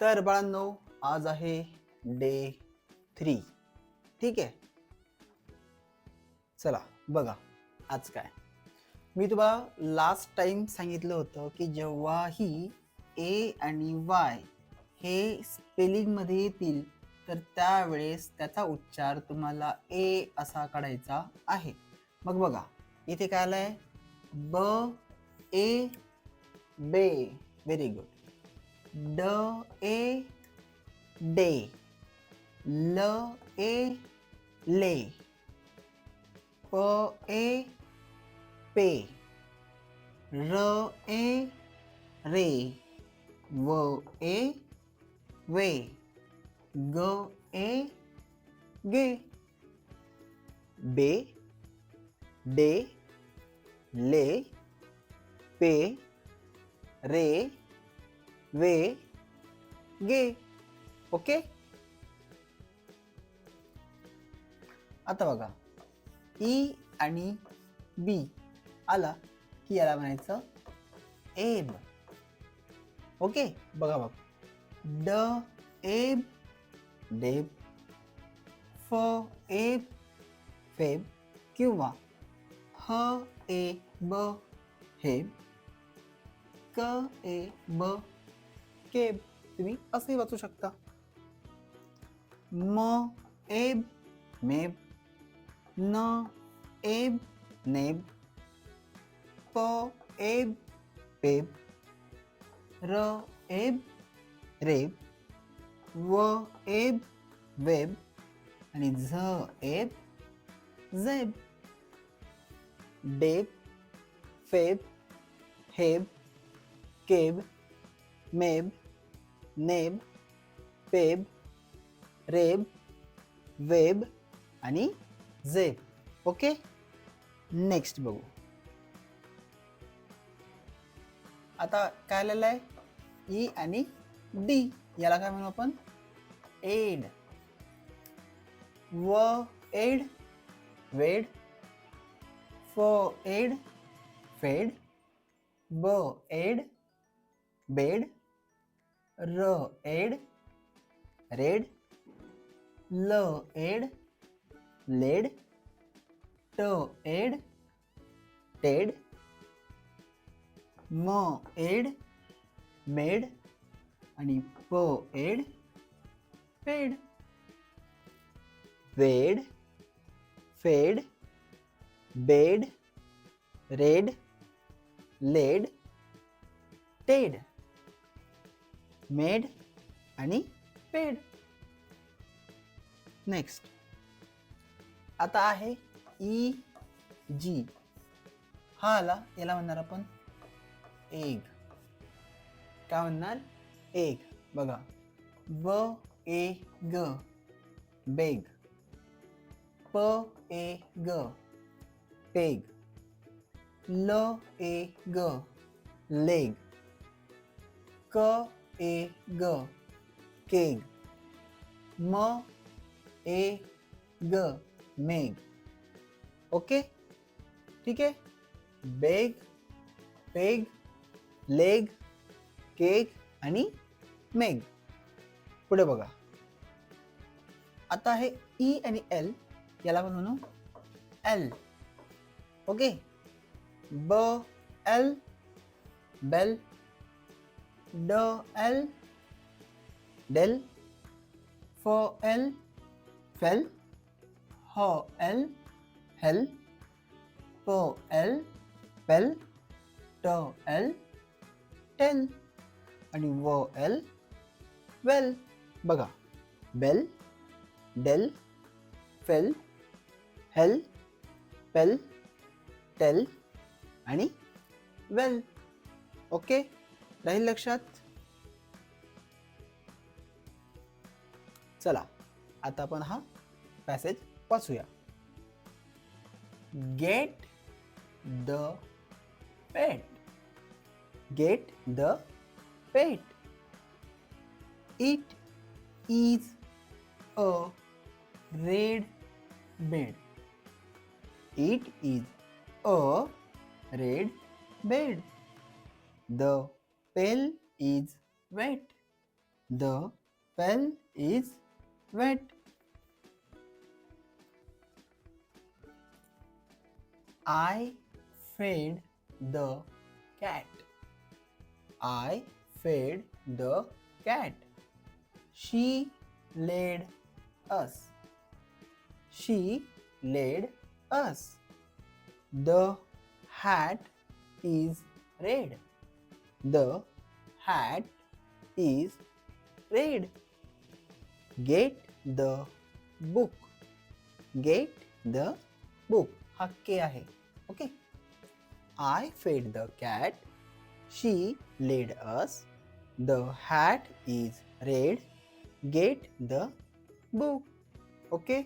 तर बाळांनो आज आहे डे थ्री ठीक आहे? चला बघा आज काय? मी तुम्हाला लास्ट टाइम सांगितलं होतं की जेव्हाही ए आणि वाय हे स्पेलिंगमध्ये येतील तर त्यावेळेस त्याचा उच्चार तुम्हाला ए असा काढायचा आहे. मग बघा इथे काय आलं आहे ब ए बे. व्हेरी गुड ड ए डे ल ए ले प ए पे र ए रे व ए वे ग ए गे बे डे ले पे रे वे गे ओके? आता बघा ई आणि बी आला की याला म्हणायचं एब. ओके? बघा बघ. ड एब डेब फ एब फेब किंवा ह ए ब हेब क ए ब. केब तुम्ही असंही वाचू शकता. म एब मेब न एब नेब प एब पेब र एब रेब व एब वेब आणि झ एब झेब. डेब फेब हेब केब मेब नेब पेब रेब वेब आणि झेब. ओके? नेक्स्ट बघू. आता काय आलेलं आहे? ई आणि डी याला काय म्हणू आपण? एड व एड वेड. F ed fed b ed bed r ed. Red. L ed. Led. T ed. Ted. M ed. Med. आणि p ed. Ped. Wed. Fed. Bed. Red. Led. Ted. Med आणि ped. Next आता आहे e, E जी हा आला याला म्हणणार आपण egg काय म्हणणार? एग बघा. ब ए ग. बेग प ए ग. पेग ल ए ग. लेग क ए ग. Keg. M e g. Meg. Okay? ठीक आहे? बेग पेग लेग केक आणि मेग. पुढे बघा. आता आहे ई आणि एल याला आपण म्हणू el. Okay? B el bell d el dell f el fell h el hell p el pell t el tell आणि व एल वेल. बघा bell dell fell hell pell tell आणि well. Okay? राहील लक्षात? चला आता आपण हा passage वाचूया. Get the pet get the pet it is a red bed it is a red bed the pail is wet. The pail is wet. I fed the cat. I fed the cat. She laid us. She laid us. The hat is red. The hat is red. Get the book. Get the book. हा K आहे. Okay I fed the cat she led us the hat is red get the book okay